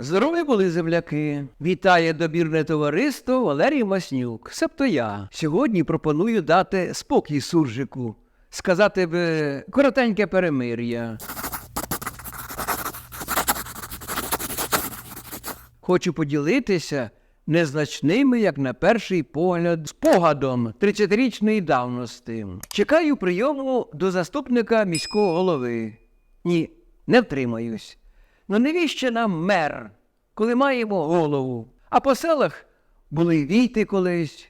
Здорові були земляки. Вітає добірне товариство Валерій Маснюк, себто я. Сьогодні пропоную дати спокій суржику, сказати би коротеньке перемир'я. Хочу поділитися незначними, як на перший погляд, спогадом 30-річної давності. Чекаю прийому до заступника міського голови. Ні, не втримаюсь. Ну навіщо нам мер, коли маємо голову? А по селах були війти колись.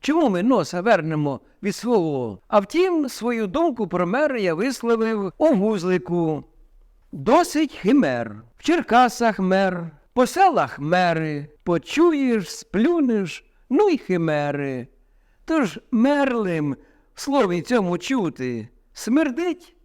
Чому ми носа вернемо від свого? А втім, свою думку про мера я висловив у вузлику. Досить химер. В Черкасах мер, по селах мери, почуєш, сплюнеш, ну й химери. Тож мерлим в слові цьому чути смердить,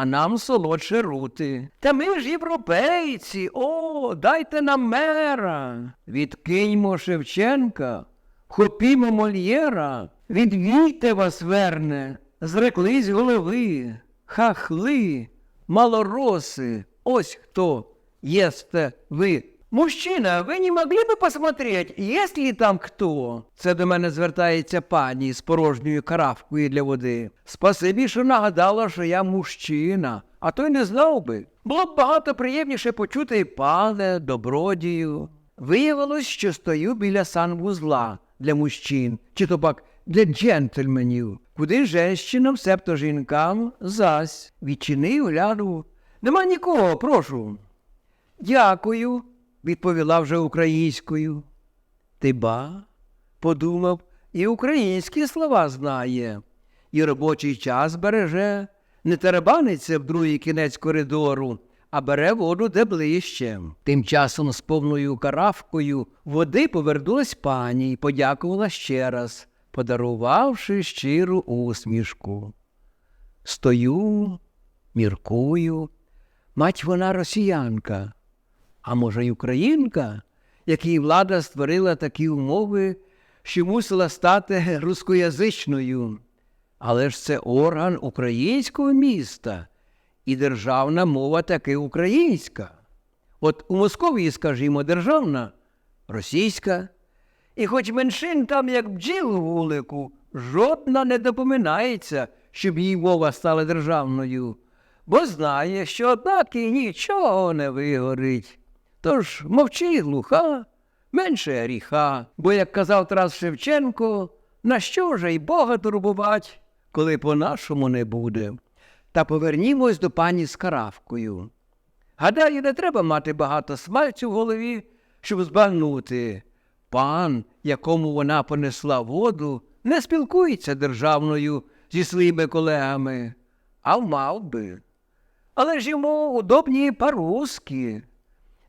а нам солодше рути. Та ми ж європейці, о, дайте нам мера. Відкиньмо Шевченка, хопімо Мольєра, відвійте вас верне, зреклись голови, хахли, малороси, ось хто єсте ви. Мужчина, ви не могли би посмотреть, есть ли там хто? Це до мене звертається пані з порожньою каравкою для води. Спасибі, що нагадала, що я мужчина, а то й не знав би. Було б багато приємніше почути і пане, добродію. Виявилось, що стою біля санвузла для мужчин, чи то пак для джентльменів, куди женщинам, себто жінкам, зась. Відчинив, глянув. Нема нікого, прошу. Дякую, відповіла вже українською. Ти ба, подумав, і українські слова знає, і робочий час береже, не теребаниться в другий кінець коридору, а бере воду де ближче. Тим часом з повною каравкою води повернулась пані і подякувала ще раз, подарувавши щиру усмішку. Стою, міркую, мать вона росіянка, а може, й українка, якій влада створила такі умови, що мусила стати рускоязичною. Але ж це орган українського міста, і державна мова таки українська. От у Московії, скажімо, державна російська. І хоч меншин там, як бджіл у вулику, жодна не допоминається, щоб її мова стала державною, бо знає, що однак і нічого не вигорить. Тож мовчи глуха, менше гріха, бо, як казав Тарас Шевченко, на що же й Бога турбувать, коли по-нашому не буде. Та повернімось до пані з каравкою. Гадаю, не треба мати багато смальцю в голові, щоб збагнути. Пан, якому вона понесла воду, не спілкується державною зі своїми колегами, а мав би. Але ж йому удобні по-русски.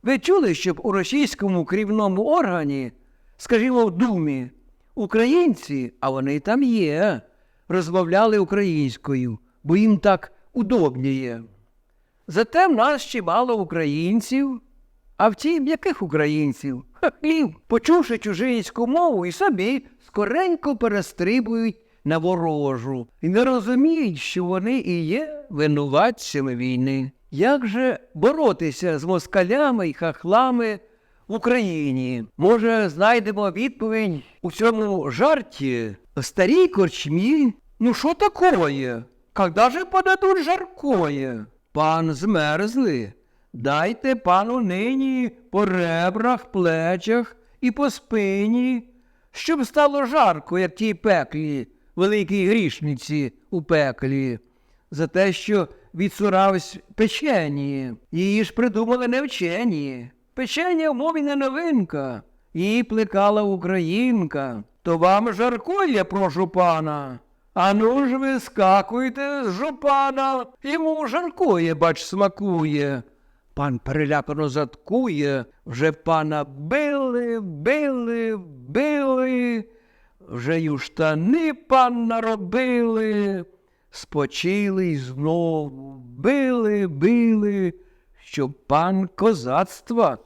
Ви чули, щоб у російському керівному органі, скажімо, в Думі, українці, а вони там є, розмовляли українською, бо їм так удобніє. Зате в нас чимало українців. А втім, яких українців? Хахлів, почувши чужинську мову, і собі скоренько перестрибують на ворожу і не розуміють, що вони і є винуватцями війни. Як же боротися з москалями і хахлами в Україні? Може, знайдемо відповідь у цьому жарті? Старій корчмі? Ну що такое? Когда же подадуть жаркое? Пан змерзли. Дайте пану нині по ребрах, плечах і по спині, щоб стало жарко, як тій пеклі, великій грішниці у пеклі, за те, що відсуравсь печені. Її ж придумали не вчені. Печення в мові не новинка, її плекала українка. То вам жаркує, прошу пана. А ну ж ви скакуйте з жупана, йому жаркує, бач, смакує. Пан перелякано заткує, вже пана били, били, били, вже й у штани пан наробили, спочили й знову били, били, щоб пан козацтва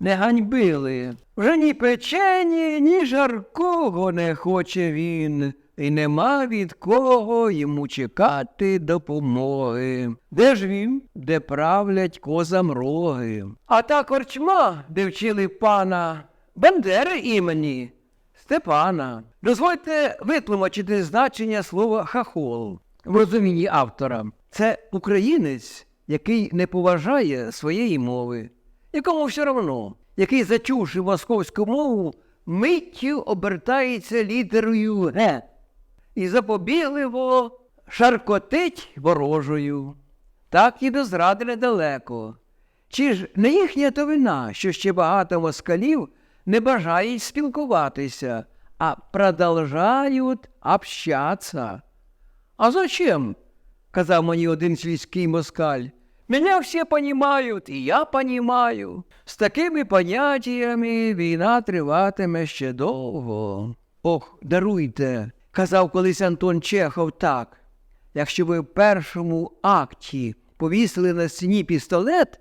не ганьбили. Вже ні печені, ні жаркого не хоче він. і нема від кого йому чекати допомоги. Де ж він, де правлять козам роги? А та корчма, де вчили пана Бандери імені Степана. Дозвольте витлумачити значення слова хахол в розумінні автора. Це українець, який не поважає своєї мови, якому все одно, який, зачувши московську мову, миттю обертається літерою Г і запобігливо шаркотить ворожою. Так і до зради недалеко. Чи ж не їхня то вина, що ще багато москалів не бажають спілкуватися, а продовжають общаться? А зачем? казав мені один свійський москаль. Меня все понимают, і я понимаю. З такими поняттями війна триватиме ще довго. Ох, даруйте, казав колись Антон Чехов так. Якщо ви в першому акті повісили на стіні пістолет,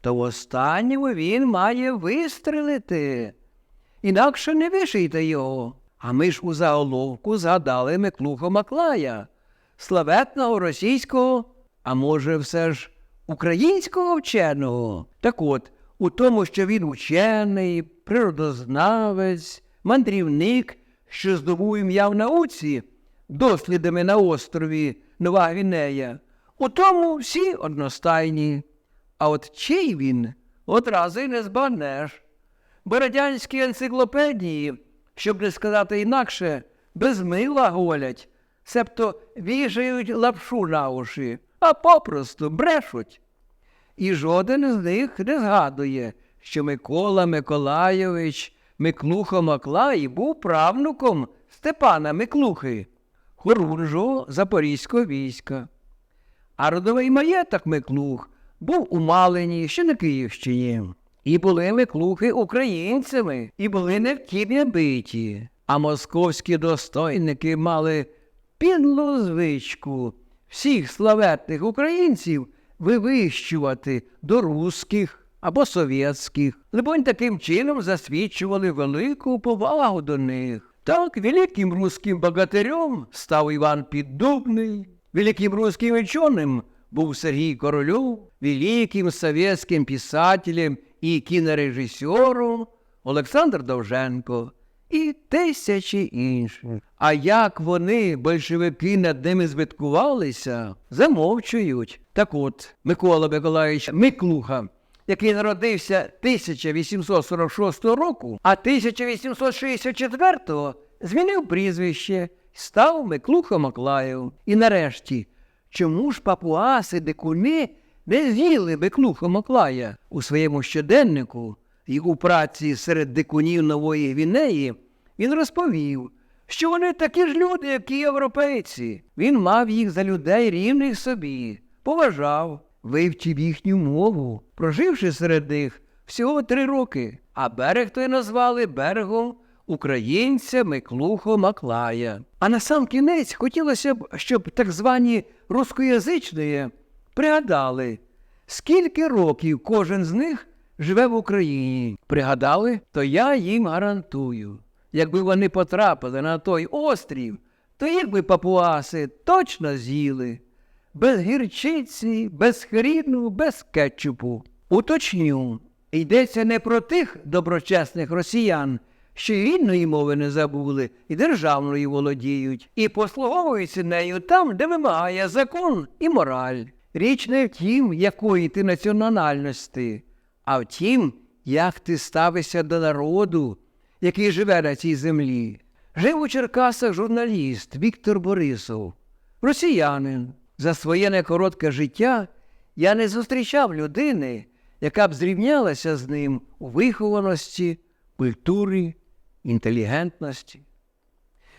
то в останньому він має вистрелити. Інакше не вишийте його. А ми ж у заголовку згадали Миклухо Маклая, славетного російського, а може, все ж українського вченого. Так от, у тому, що він учений, природознавець, мандрівник, що здобув ім'я в науці, дослідами на острові Нова Гвінея, у тому всі одностайні. А от чий він одразу й не збагнеш. Бо радянські енциклопедії, щоб не сказати інакше, без мила голять, себто вішають лапшу на уші, а попросту брешуть. І жоден з них не згадує, що Микола Миколайович Миклухо Маклай був правнуком Степана Миклухи, хорунжого Запорізького війська. А родовий маєток Миклух був у Малині, що на Київщині. І були Миклухи українцями, і були не в биті. А московські достойники мали підлу звичку всіх славетних українців вивищувати до русських або совєтських. Либонь таким чином засвідчували велику повагу до них. Так, великим русським богатирем став Іван Піддубний, великим русським ученим був Сергій Корольов, великим советским писателем і кінорежисером Олександр Довженко і тисячі інших. А як вони, большевики, над ними збиткувалися, замовчують. Так от, Микола Миколаївич Миклуха, який народився 1846 року, а 1864 змінив прізвище, став Миклуха Маклаєв. І нарешті, чому ж папуаси дикуни не з'їли Миклуха Маклая у своєму щоденнику у праці серед дикунів Нової Гвінеї він розповів, що вони такі ж люди, як і європейці. Він мав їх за людей рівних собі, поважав, вивчив їхню мову, проживши серед них всього три роки, а берег той назвали берегом українця Миклухо Маклая. А на сам кінець хотілося б, щоб так звані рускоязичні пригадали, скільки років кожен з них живе в Україні. Пригадали, то я їм гарантую. Якби вони потрапили на той острів, то їх би папуаси точно з'їли. Без гірчиці, без хріну, без кетчупу. Уточню, йдеться не про тих доброчесних росіян, що рідної мови не забули і державною володіють, і послуговуються нею там, де вимагає закон і мораль. Річ не в тім, якої ти національності, а в тім, як ти ставишся до народу, який живе на цій землі. Жив у Черкасах журналіст Віктор Борисов, росіянин. За своє некоротке життя я не зустрічав людини, яка б зрівнялася з ним у вихованості, культурі, інтелігентності.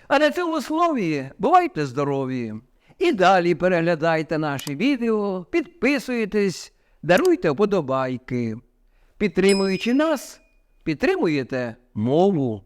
А на цьому слові бувайте здорові! І далі переглядайте наші відео, підписуйтесь, даруйте вподобайки. Підтримуючи нас, підтримуєте мову.